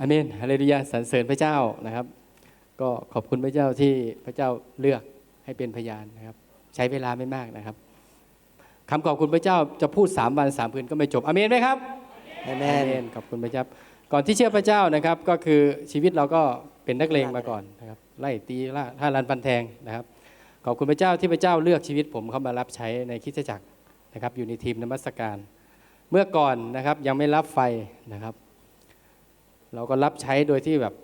อาเมนฮาเลลูยาสรรเสริญพระเจ้านะครับ ก็ขอบคุณพระเจ้าที่พระเจ้าเลือกให้เป็นพยานนะครับ ใช้เวลาไม่มากนะครับคำขอบคุณพระเจ้าจะพูดสามวันสามคืนก็ไม่จบอาเมนไหมครับอาอาเมนเมนขอบคุณพระเจ้าก่อนที่เชื่อพระเจ้านะครับ ก็คือชีวิตเราก็เป็นนักเลงมาก่อนนะครับไล่ตีล่าท่ารันฟันแทงนะครับ ขอบคุณพระเจ้าที่พระเจ้าเลือกชีวิตผมเข้ามารับใช้ในคริสตจักรนะครับ อยู่ในทีมนมัสการ เมื่อก่อนนะครับยังไม่รับไฟนะครับ เราก็รับใช้โดยที่แบบ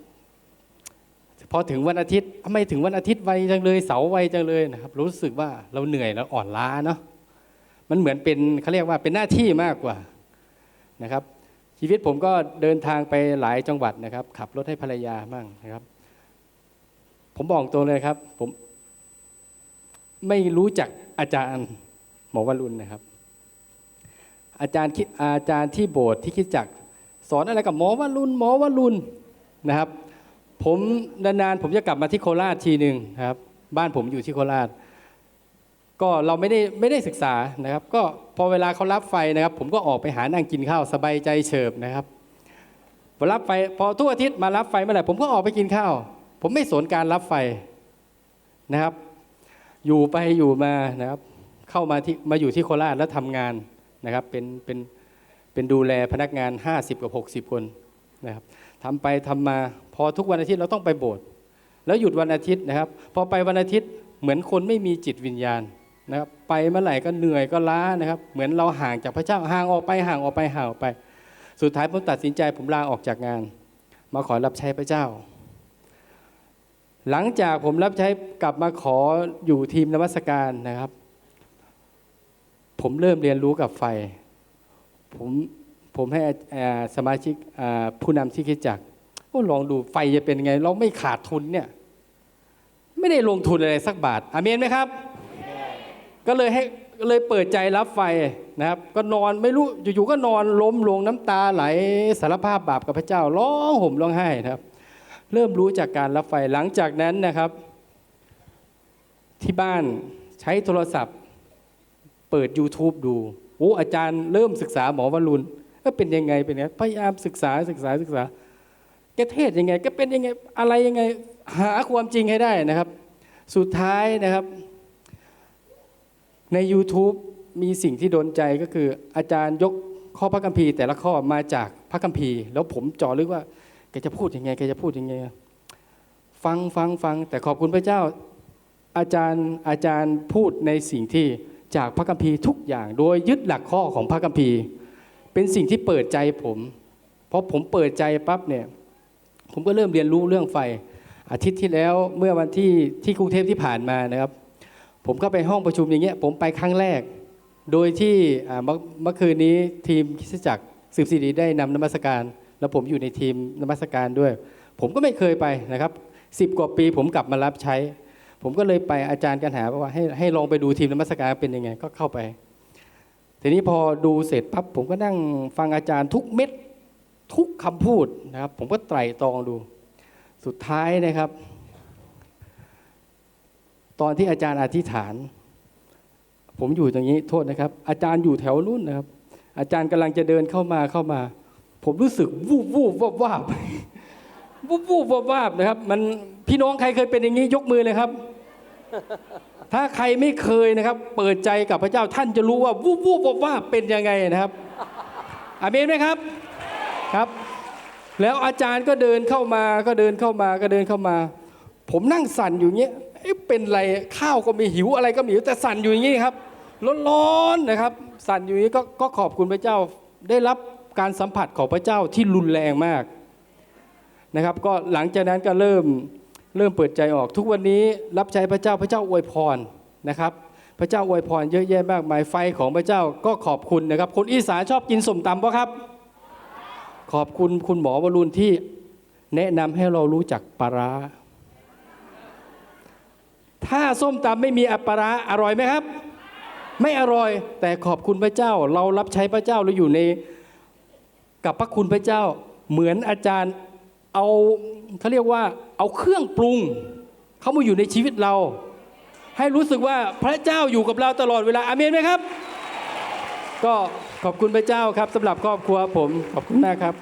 พอถึงวันอาทิตย์ทำไมถึงวันอาทิตย์ไวจังเลยเสาร์ไวจังเลยนะครับ รู้สึกว่าเราเหนื่อยแล้วอ่อนล้าเนาะมันเหมือนเป็นเขาเรียกว่าเป็นหน้าที่มากกว่านะครับ ชีวิตผมก็เดินทางไปหลายจังหวัดนะครับ ขับรถให้ภรรยามั่งนะครับ ผมบอกตรงเลยครับ ผมไม่รู้จักอาจารย์หมอวรุณนะครับ อาจารย์อาจารย์ที่โบสถ์ที่คิดจักร สอนอะไรกับหมอวรุณหมอวรุณนะครับ ผมนานๆผมจะกลับมาที่โคราชทีหนึ่งครับ บ้านผมอยู่ที่โคราช ก็เราไม่ได้ไม่ได้ศึกษานะครับ ก็พอเวลาเขารับไฟนะครับ ผมก็ออกไปหานั่งกินข้าวสบายใจเฉิบนะครับพอรับไฟพอทุกอาทิตย์มารับไฟเมื่อไหร่ผมก็ออกไปกินข้าว ผมไม่สนการรับไฟนะครับ อยู่ไปอยู่มานะครับ เข้ามาที่มาอยู่ที่โคราชแล้วทำงานนะครับ เป็นเป็น เป็นดูแลพนักงาน 50 กับ 60 คนนะครับทำไปทำมาพอทุกวันอาทิตย์เราต้องไปโบสถ์แล้วหยุดวันอาทิตย์นะครับ พอไปวันอาทิตย์เหมือนคนไม่มีจิตวิญญาณนะครับไปเมื่อไหร่ก็เหนื่อยก็ล้านะครับ เหมือนเราห่างจากพระเจ้าห่างออกไปห่างออกไปห่างออกไป สุดท้ายผมตัดสินใจผมลาออกจากงาน มาขอรับใช้พระเจ้า หลังจากผมรับใช้กลับมาขออยู่ทีมนมัสการนะครับ ผมเริ่มเรียนรู้กับไฟ ผมผมให้สมาชิกผู้นำที่คิดจักโอ้ลองดูไฟจะเป็นไง เราไม่ขาดทุนเนี่ย ไม่ได้ลงทุนอะไรสักบาทอาเมนไหมครับ ก็เลยให้เลยเปิดใจรับไฟนะครับ ก็นอนไม่รู้อยู่ๆก็นอนล้มลงน้ำตาไหลสารภาพบาปกับพระเจ้าร้องห่มร้องไห้นะครับ เริ่มรู้จากการรับไฟหลังจากนั้นนะครับ ที่บ้านใช้โทรศัพท์ เปิด YouTube ดู โอ้อาจารย์เริ่มศึกษาหมอวรุณก็เป็นยังไงเป็นยังไงพยายามศึกษาศึกษาศึกษาแกเทศยังไงก็เป็นยังไงอะไรยังไงหาความจริงให้ได้นะครับ สุดท้ายนะครับใน YouTube มีสิ่งที่โดนใจก็คือ อาจารย์ยกข้อพระคัมภีร์แต่ละข้อมาจากพระคัมภีร์ แล้วผมจ่อลึกว่าแกจะพูดยังไงแกจะพูดยังไง ฟังฟังฟังแต่ขอบคุณพระเจ้าอาจารย์อาจารย์พูดในสิ่งที่ จากพระคัมภีร์ทุกอย่าง โดยยึดหลักข้อของพระคัมภีร์ เป็นสิ่งที่เปิดใจผมเพราะผมเปิดใจปั๊บเนี่ยผมก็เริ่มเรียนรู้เรื่องไฟ อาทิตย์ที่แล้วเมื่อวันที่ที่กรุงเทพที่ผ่านมานะครับ ผมก็ไปห้องประชุมอย่างเงี้ยผมไปครั้งแรก โดยที่เมื่อคืนนี้ทีมคิสจักรสืบสิริได้นำนมัสการ แล้วผมอยู่ในทีมนมัสการด้วย ผมก็ไม่เคยไปนะครับสิบกว่าปีผมกลับมารับใช้ ผมก็เลยไปอาจารย์กันหาว่าให้ให้ลองไปดูทีมนมัสการเป็นยังไง ก็เข้าไป ทีนี้พอดูเสร็จปั๊บผมก็นั่งฟังอาจารย์ทุกเม็ดทุกคำพูดนะครับ ผมก็ไตร่ตรองดู สุดท้ายนะครับ ตอนที่อาจารย์อธิษฐาน ผมอยู่ตรงนี้โทษนะครับ อาจารย์อยู่แถวนู้นนะครับ อาจารย์กำลังจะเดินเข้ามาเข้ามา ผมรู้สึกวูบวูบวาบวาบวูบวูบวาบวาบนะครับ มันพี่น้องใครเคยเป็นอย่างนี้ยกมือเลยครับ ถ้าใครไม่เคยนะครับ เปิดใจกับพระเจ้าท่านจะรู้ว่าวูบวูบวาบวาเป็นยังไงนะครับอาเมนไหมครับครับ แล้วอาจารย์ก็เดินเข้ามาก็เดินเข้ามาก็เดินเข้ามา ผมนั่งสั่นอยู่เงี้ยเป็นไรข้าวก็ม่หิวอะไรก็ม่หิวแต่สั่นอยู่อย่างนี้ครับร้อนๆนะครับ สั่นอยู่อย่างนี้ก็ก็ขอบคุณพระเจ้าได้รับการสัมผัสของพระเจ้าที่รุนแรงมากนะครับ ก็หลังจากนั้นก็เริ่ม เริ่มเปิดใจออกทุกวันนี้รับใช้พระเจ้าพระเจ้าอวยพรนะครับ พระเจ้าอวยพรเยอะแยะมากมายไฟของพระเจ้าก็ขอบคุณนะครับ คนอีสานชอบกินสมตำปะครับ ขอบคุณคุณหมอวรุณที่แนะนำให้เรารู้จักปลาร้าถ้าส้มตำไม่มีอัปร้าอร่อยไหมครับ ไม่อร่อยแต่ขอบคุณพระเจ้า เรารับใช้พระเจ้าเราอยู่ในกับพระคุณพระเจ้า เหมือนอาจารย์เอา เขาเรียกว่าเอาเครื่องปรุง เข้ามาอยู่ในชีวิตเรา ให้รู้สึกว่าพระเจ้าอยู่กับเราตลอดเวลาอาเมนไหมครับ ก็ขอบคุณพระเจ้าครับสำหรับครอบครัวผมขอบคุณมากครับ